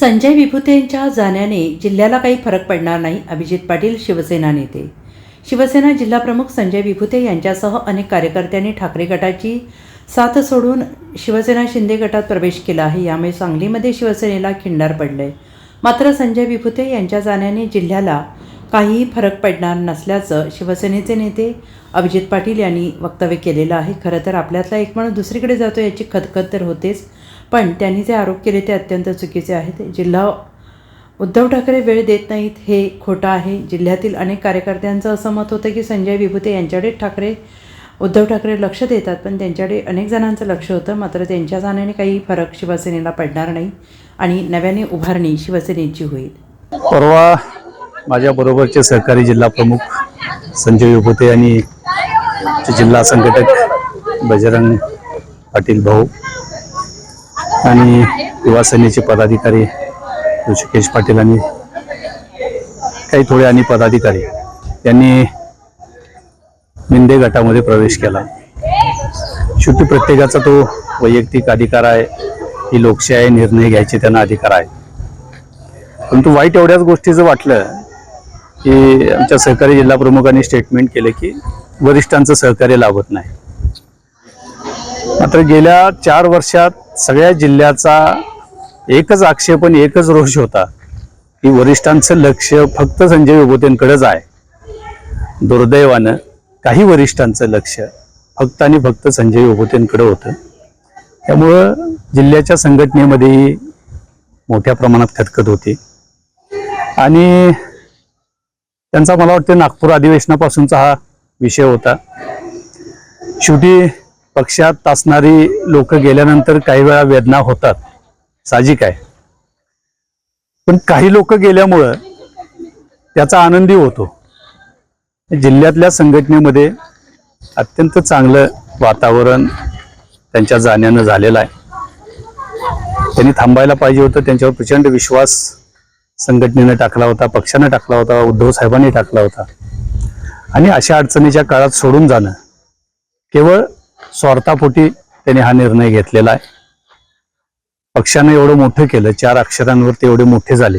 संजय विभूतेंच्या जाण्याने जिल्ह्याला काही फरक पडणार नाही अभिजित पाटील शिवसेना नेते. शिवसेना जिल्हाप्रमुख संजय विभूते यांच्यासह अनेक कार्यकर्त्यांनी ठाकरे गटाची साथ सोडून शिवसेना शिंदे गटात प्रवेश केला आहे. यामुळे सांगलीमध्ये शिवसेनेला खिंडार पडले मात्र संजय विभूते यांच्या जाण्याने जिल्ह्याला काहीही फरक पडणार नसल्याचं शिवसेनेचे नेते अभिजित पाटील यांनी वक्तव्य केलेलं आहे. खरं तर आपल्यातला एक माणूस दुसरीकडे जातो याची खदखद तर होतेच पण त्यांनी जे आरोप केले ते अत्यंत चुकीचे आहेत. जिल्हा उद्धव ठाकरे वेळ देत नाहीत हे खोटं आहे. जिल्ह्यातील अनेक कार्यकर्त्यांचं असं मत होतं की संजय विभूते यांच्याकडे ठाकरे उद्धव ठाकरे लक्ष देतात पण त्यांच्याकडे अनेक जणांचं लक्ष होतं. मात्र त्यांच्या जाण्याने काही फरक शिवसेनेला पडणार नाही आणि नव्याने उभारणी शिवसेनेची होईल. परवा माझ्याबरोबरचे सहकारी जिल्हा प्रमुख संजय विभूते आणि जिल्हा संघटक बजरंग पाटील भाऊ आणि युवा सेनेचे पदाधिकारी ऋषिकेश पाटील आणि काही थोडे आणि पदाधिकारी यांनी मिंदे गटामध्ये प्रवेश केला. शेवटी प्रत्येकाचा तो वैयक्तिक अधिकार आहे. ही लोकशाही निर्णय घ्यायचे त्यांना अधिकार आहे परंतु वाईट एवढ्याच गोष्टीचं वाटलं की आमच्या सहकारी जिल्हा प्रमुखांनी स्टेटमेंट केलं की वरिष्ठांचं सहकार्य लाभत नाही. मात्र गेल्या चार वर्षात सगळ्या जिल्ह्याचा एकच आक्षेप आणि एकच रोष होता की वरिष्ठांचं लक्ष फक्त संजय विभूतेंकडेच आहे. दुर्दैवानं काही वरिष्ठांचं लक्ष फक्त आणि फक्त संजय विभूतेंकडे होतं. त्यामुळं जिल्ह्याच्या संघटनेमध्येही मोठ्या प्रमाणात खतखत होती. आणि त्यांचा मला वाटतं नागपूर अधिवेशनापासूनचा हा विषय होता. शेवटी पक्षात असणारी लोक गेल्यानंतर काही वेळा वेदना होतात. साहजिक आहे. पण काही लोक गेल्यामुळं त्याचा आनंदी होतो. जिल्ह्यातल्या संघटनेमध्ये अत्यंत चांगलं वातावरण त्यांच्या जाण्यानं झालेलं आहे. त्यांनी थांबायला पाहिजे होतं त्यांच्यावर प्रचंड विश्वास संघटनेनं टाकला होता पक्षानं टाकला होता उद्धव साहेबांनी टाकला होता. आणि अशा अडचणीच्या काळात सोडून जाणं केवळ स्वार्थापोटी त्यांनी हा निर्णय घेतलेला आहे. पक्षानं एवढं मोठं केलं चार अक्षरांवर ते एवढे मोठे झाले.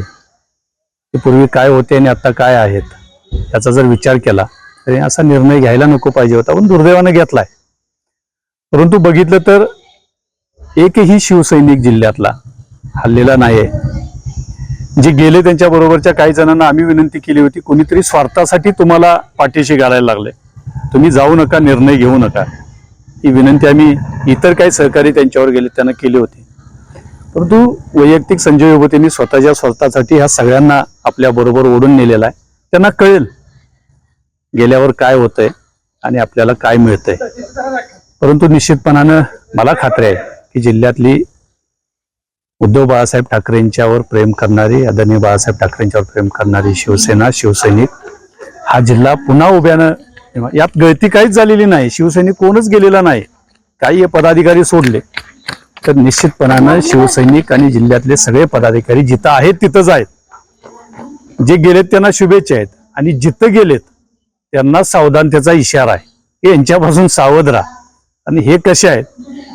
ते पूर्वी काय होते आणि आता काय आहेत याचा जर विचार केला तरी असा निर्णय घ्यायला नको पाहिजे होता पण दुर्दैवानं घेतलाय. परंतु बघितलं तर एकही शिवसैनिक जिल्ह्यातला हल्लेला नाहीये. जे गेले त्यांच्या बरोबरच्या काही जणांना आम्ही विनंती केली होती कोणीतरी स्वार्थासाठी तुम्हाला पाठीशी घालायला लागले. तुम्ही जाऊ नका निर्णय घेऊ नका. ही विनंती आम्ही इतर काही सहकारी त्यांच्यावर गेले त्यांना केली होती. परंतु वैयक्तिक संजय विभूतींनी स्वतःच्या स्वार्थासाठी ह्या सगळ्यांना आपल्या बरोबर ओढून नेलेला आहे. त्यांना कळेल गेल्यावर काय होतंय आणि आपल्याला काय मिळतंय. परंतु निश्चितपणानं मला खात्री आहे की जिल्ह्यातली उद्धव बाळासाहेब ठाकरेंच्यावर प्रेम करणारी आदरणीय बाळासाहेब ठाकरेंच्यावर प्रेम करणारी शिवसेना शिवसैनिक हा जिल्हा पुन्हा उभ्यानं यात गळती काहीच झालेली नाही. शिवसैनिक कोणच गेलेला नाही. काही हे पदाधिकारी सोडले. तर निश्चितपणानं शिवसैनिक आणि जिल्ह्यातले सगळे पदाधिकारी जिथं आहेत तिथंच आहेत. जे गेलेत त्यांना शुभेच्छा आहेत. आणि जिथं गेलेत त्यांना सावधानतेचा इशारा आहे. यांच्यापासून सावध राहा. आणि हे कसे आहेत?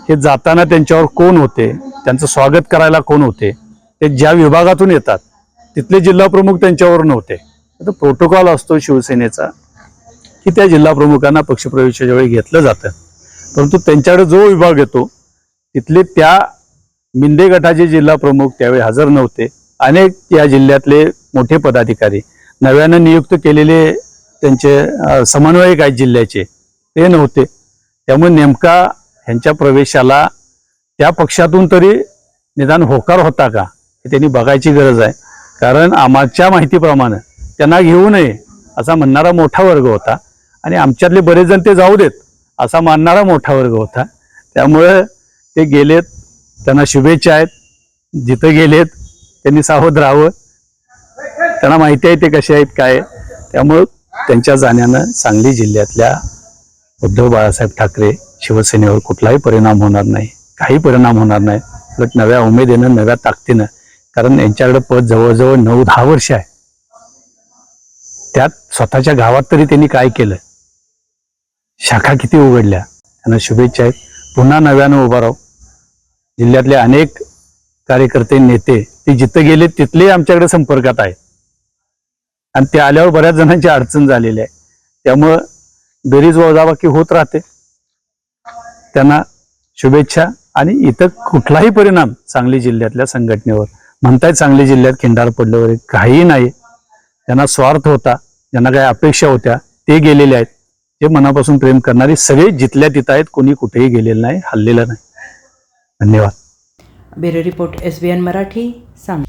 हे जाताना त्यांच्यावर कोण होते? त्यांचं स्वागत करायला कोण होते? ते ज्या विभागातून येतात तिथले जिल्हा प्रमुख त्यांच्यावर नव्हते आता प्रोटोकॉल असतो शिवसेनेचा. की त्या जिल्हा प्रमुखांना पक्षप्रवेशाच्या वेळी घेतलं जातं. परंतु त्यांच्याकडे जो विभाग येतो तिथले त्या मिंदे गटाचे जिल्हा प्रमुख त्यावेळी हजर नव्हते. अनेक या जिल्ह्यातले मोठे पदाधिकारी नव्यानं नियुक्त केलेले त्यांचे समन्वयक आहेत जिल्ह्याचे ते नव्हते. त्यामुळे नेमका ह्यांच्या प्रवेशाला त्या पक्षातून तरी निदान होकार होता का हे त्यांनी बघायची गरज आहे. कारण आमच्या माहितीप्रमाणे त्यांना घेऊ नये असा म्हणणारा मोठा वर्ग होता. आणि आमच्यातले बरेच जण ते जाऊ देत असा मानणारा मोठा वर्ग होता. त्यामुळं ते गेलेत त्यांना शुभेच्छा आहेत. जिथं गेलेत त्यांनी सावध राहावं. त्यांना माहिती आहे ते कसे आहेत काय त्यामुळं त्यांच्या जाण्यानं सांगली जिल्ह्यातल्या उद्धव बाळासाहेब ठाकरे शिवसेनेवर कुठलाही परिणाम होणार नाही. काही परिणाम होणार नाही. उलट नव्या उमेदीनं नव्या ताकदीनं कारण यांच्याकडे पद जवळजवळ नऊ दहा वर्ष आहे. त्यात स्वतःच्या गावात तरी त्यांनी काय केलं? शाखा किती उघडल्या? त्यांना शुभेच्छा आहेत. पुन्हा नव्यानं उभा राहू. जिल्ह्यातले अनेक कार्यकर्ते नेते ते जिथं गेले तिथले आमच्याकडे संपर्कात आहेत. आणि ते आल्यावर बऱ्याच जणांची अडचण झालेली आहे. त्यामुळं बेरीज वजाबाकी होत राहते. त्यांना शुभेच्छा आणि इथं कुठलाही परिणाम सांगली जिल्ह्यातल्या संघटनेवर. म्हणतायत सांगली जिल्ह्यात खिंडार पडलं वगैरे काही नाही. त्यांना स्वार्थ होता ज्यांना काही अपेक्षा होत्या ते गेलेले आहेत. हे मनापासून प्रेम करणारे सगळे जिथल्या तिथं आहेत कोणी कुठेही गेलेलं नाही हल्लेलं नाही. धन्यवाद. Bureau report S B N Marathi सांग